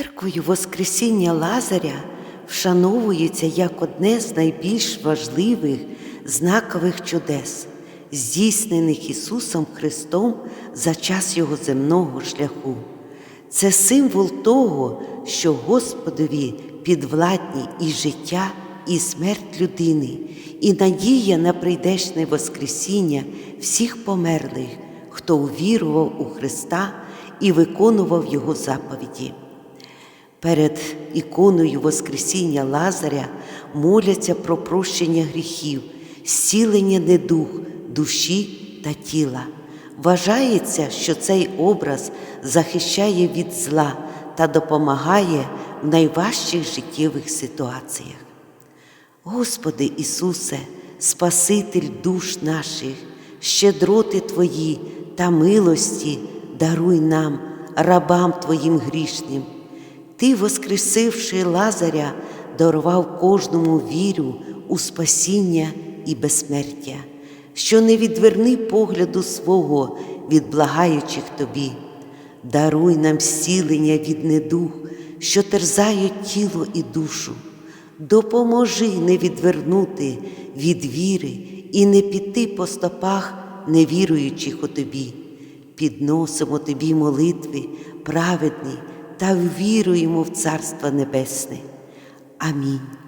Церквою Воскресіння Лазаря вшановується як одне з найбільш важливих знакових чудес, здійснених Ісусом Христом за час Його земного шляху. Це символ того, що Господові підвладні і життя, і смерть людини, і надія на прийдешне Воскресіння всіх померлих, хто увірував у Христа і виконував Його заповіді. Перед іконою Воскресіння Лазаря моляться про прощення гріхів, зцілення недух, душі та тіла. Вважається, що цей образ захищає від зла та допомагає в найважчих життєвих ситуаціях. Господи Ісусе, Спаситель душ наших, щедроти Твої та милості даруй нам, рабам Твоїм грішним. Ти, воскресивши Лазаря, дарував кожному віру у спасіння і безсмертя, що не відверни погляду свого від благаючих тобі. Даруй нам зцілення від недух, що терзають тіло і душу. Допоможи не відвернути від віри і не піти по стопах невіруючих у тобі. Підносимо тобі молитви праведні та віруємо в Царство Небесне. Амінь.